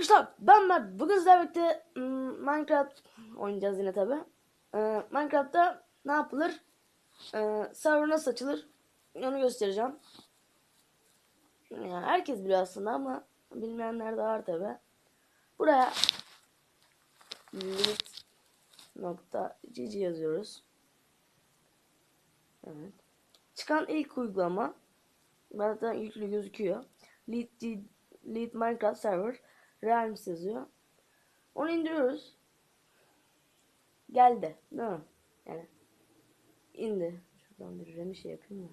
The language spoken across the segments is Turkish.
Arkadaşlar ben Mert. Bugün sizlerle birlikte hmm, Minecraft oynayacağız yine tabi. Minecraft'ta ne yapılır? Ee, server nasıl açılır? Onu göstereceğim. Herkes biliyor aslında ama bilmeyenler de var tabi. Buraya lit.gg yazıyoruz. Evet. Çıkan ilk uygulama zaten yüklü gözüküyor. Lit, Lead Minecraft Server Realms yazıyor. Onu indiriyoruz. Geldi. Değil mi? Yani indi. Şuradan bir remi şey yapayım mı?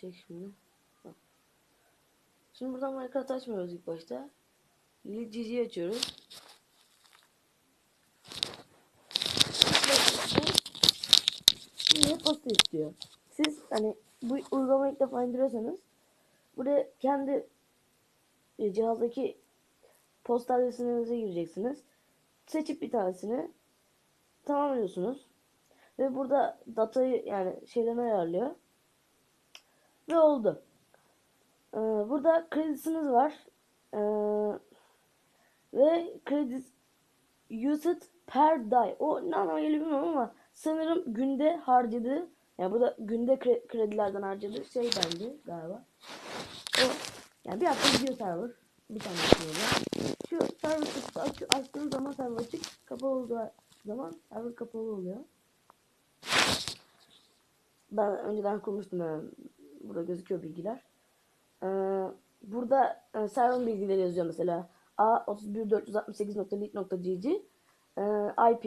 Çek şimdi. Şimdi buradan Minecraft açmıyoruz ilk başta. GG açıyoruz. Şimdi posta istiyor. Siz hani bu uygulamayı ilk defa indiriyorsanız buraya kendi e, cihazdaki posta adresinize gireceksiniz. Seçip bir tanesini tamamlıyorsunuz. Ve burada datayı yani şeyden ayarlıyor. Ve oldu. Ee, burada kredisiniz var. Ee, ve kredi used per day. O ne anlama geliyor bilmiyorum ama sanırım günde harcadığı yani burada günde kre- kredilerden harcadığı şey bence galiba. O yani bir hafta gidiyor server. Bir tane yapıyorlar. Şu server kutusu aç, açtığınız zaman server açık. Kapalı olduğu zaman server kapalı oluyor. Ben önceden kurmuştum yani. Burada gözüküyor bilgiler. Ee, burada e, server bilgileri yazıyor mesela. A31468.lit.gg e, IP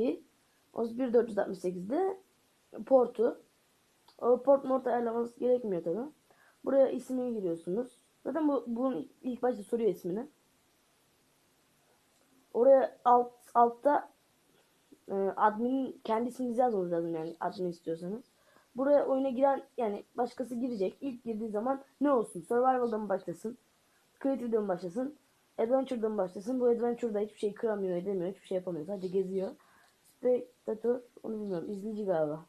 31468'de portu. Port mort ayarlamanız gerekmiyor tabi. Buraya ismini giriyorsunuz. Zaten bu bunun ilk başta soruyor ismini. Oraya alt altta e, adminin kendi yazmanız lazım yani admin istiyorsanız. Buraya oyuna giren yani başkası girecek. İlk girdiği zaman ne olsun? Survival'dan mı başlasın? Creative'den mi başlasın? Adventure'dan başlasın? Bu Adventure'da hiçbir şey kıramıyor, edemiyor, hiçbir şey yapamıyor. Sadece geziyor. Spectator, onu bilmiyorum. izleyici galiba.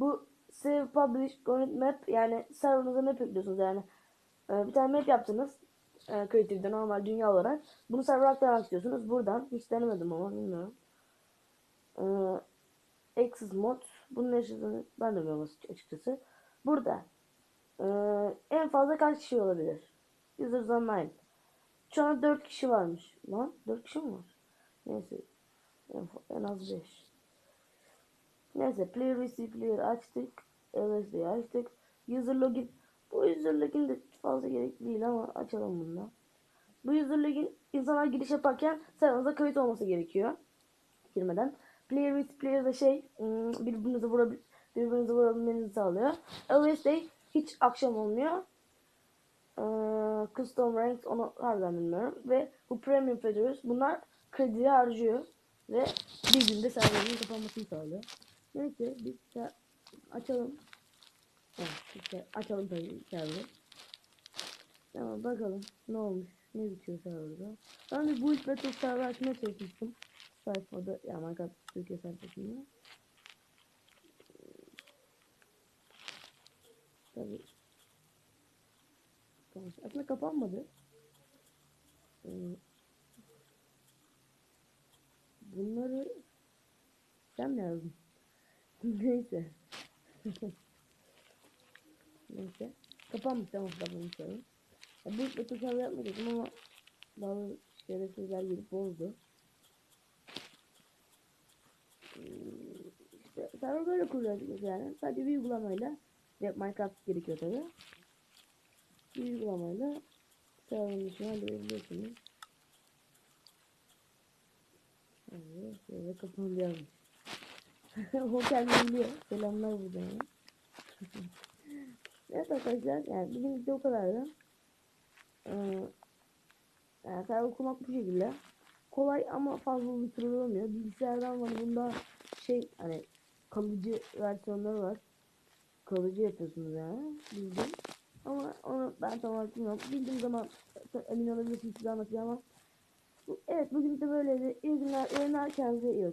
Bu Save Publish Connect Map yani serverınıza map yüklüyorsunuz yani. Ee, bir tane map yaptınız. E, Creative'de normal dünya olarak. Bunu server aktarmak istiyorsunuz. Buradan. Hiç denemedim ama bilmiyorum. Ee, Access Mod. Bunun yaşadığını ben de bilmiyorum açıkçası. Burada. Ee, en fazla kaç kişi olabilir? Users Online. Şu an 4 kişi varmış. Lan 4 kişi mi var? Neyse. En, en az 5. Neyse player receive player açtık. LSD'yi açtık. User login. Bu user login de fazla gerekli değil ama açalım bunu da. Bu user login insanlar giriş yaparken serverınıza kayıt olması gerekiyor. Girmeden. Player with player da şey hmm, birbirinizi vurabil birbirinizi vurabilmenizi sağlıyor. LSD hiç akşam olmuyor. Ee, custom ranks onu harbiden bilmiyorum. Ve bu premium features bunlar krediyi harcıyor. Ve bir günde serverinin kapanmasını sağlıyor. Neyse biz de açalım. Evet, işte açalım tabii serverı. Tamam bakalım ne olmuş, ne bitiyor serverda. Ben bir build battle server açmaya çalışmıştım. Sayfada, yani Minecraft Türkiye sayfasında. Tabii. Aslında kapanmadı. Ee, bunları sen mi yazdın? Neyse. Neyse. Kapanmış tamam kapanmış sayın. Ya bu ilk otosal yapmayacaktım ama bazı şerefsizler gelip bozdu. Hmm, İşte server böyle kurulacak yani. Sadece bir uygulamayla ve Minecraft gerekiyor tabi. Bir uygulamayla serverın dışına halledebiliyorsunuz. Evet, şöyle kapandı yazmış. kendini biliyor. Selamlar buradan evet arkadaşlar yani bizim video o kadardı. Ee, yani kurmak bu şekilde. Kolay ama fazla olmuyor. Bilgisayardan var bunda şey hani kalıcı versiyonları var. Kalıcı yapıyorsunuz yani. Bildim. Ama onu ben tam olarak bilmiyorum. Bildiğim zaman emin olabilirsiniz size anlatacağım ama. Evet bugün de böyleydi. İyi günler. İyi günler. Kendinize iyi.